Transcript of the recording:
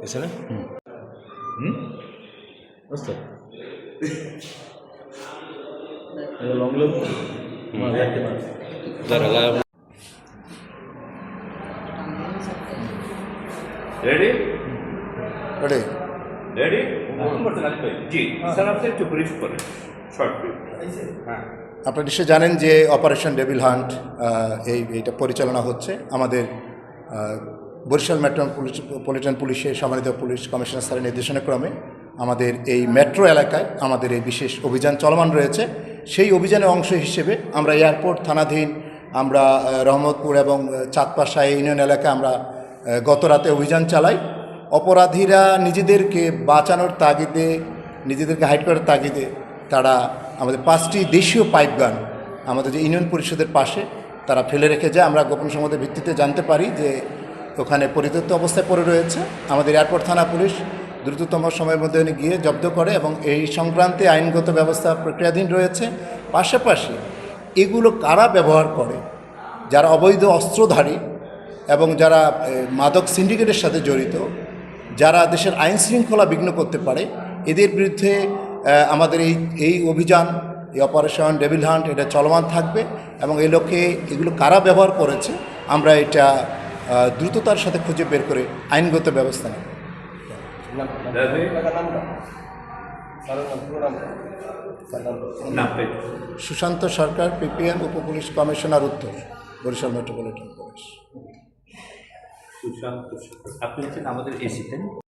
Mesela? Hı. Hı? Nasıl? Öyle longlum. Zarala. Ready? Ready. Ready জি sir আপনি একটু brief করেন short brief হ্যাঁ আপনারা নিশ্চয়ই জানেন যে অপারেশন ডেভিল হান্ট এই এটা পরিচালনা হচ্ছে আমাদের বরিশাল মেট্রোপলিটন পুলিশের সম্মানিত পুলিশ কমিশনার স্যারের নির্দেশনাক্রমে আমাদের এই মেট্রো এলাকায় আমাদের এই বিশেষ অভিযান চলমান রয়েছে সেই অভিযানের অংশ হিসেবে আমরা এয়ারপোর্ট থানাধীন আমরা রহমতপুর এবং চাঁদপাশা ইউনিয়ন এলাকায় আমরা গত রাতে অভিযান চালাই। অপরাধীরা নিজেদেরকে বাঁচানোর তাগিদে, নিজেদেরকে হাইড করার তাগিদে তারা আমাদের পাঁচটি দেশীয় পাইপ গান আমাদের যে ইউনিয়ন পরিষদের পাশে তারা ফেলে রেখে যায়। আমরা গোপন সংবাদের ভিত্তিতে জানতে পারি যে ওখানে পরিত্যক্ত অবস্থায় পড়ে রয়েছে। আমাদের এয়ারপোর্ট থানা পুলিশ দ্রুততম সময়ের মধ্যে গিয়ে জব্দ করে এবং এই সংক্রান্তে আইনগত ব্যবস্থা প্রক্রিয়াধীন রয়েছে। পাশাপাশি এগুলো কারা ব্যবহার করে? যারা অবৈধ অস্ত্রধারী এবং যারা মাদক সিন্ডিকেটের সাথে জড়িত যারা দেশের আইন শৃঙ্খলা বিঘ্ন করতে পারে এদের বিরুদ্ধে আমাদের এই এই অভিযান এই অপারেশন ডেভিল হান্ট এটা চলমান থাকবে এবং এই লক্ষ্যে এগুলো কারা ব্যবহার করেছে আমরা এটা দ্রুততার সাথে খুঁজে বের করে আইনগত ব্যবস্থা নেব। সুশান্ত সরকার পিপিএম উপপুলিশ কমিশনার উত্তর বরিশাল মেট্রোপলিটন পুলিশ সুশান্ত আপনি হচ্ছেন আমাদের এসি?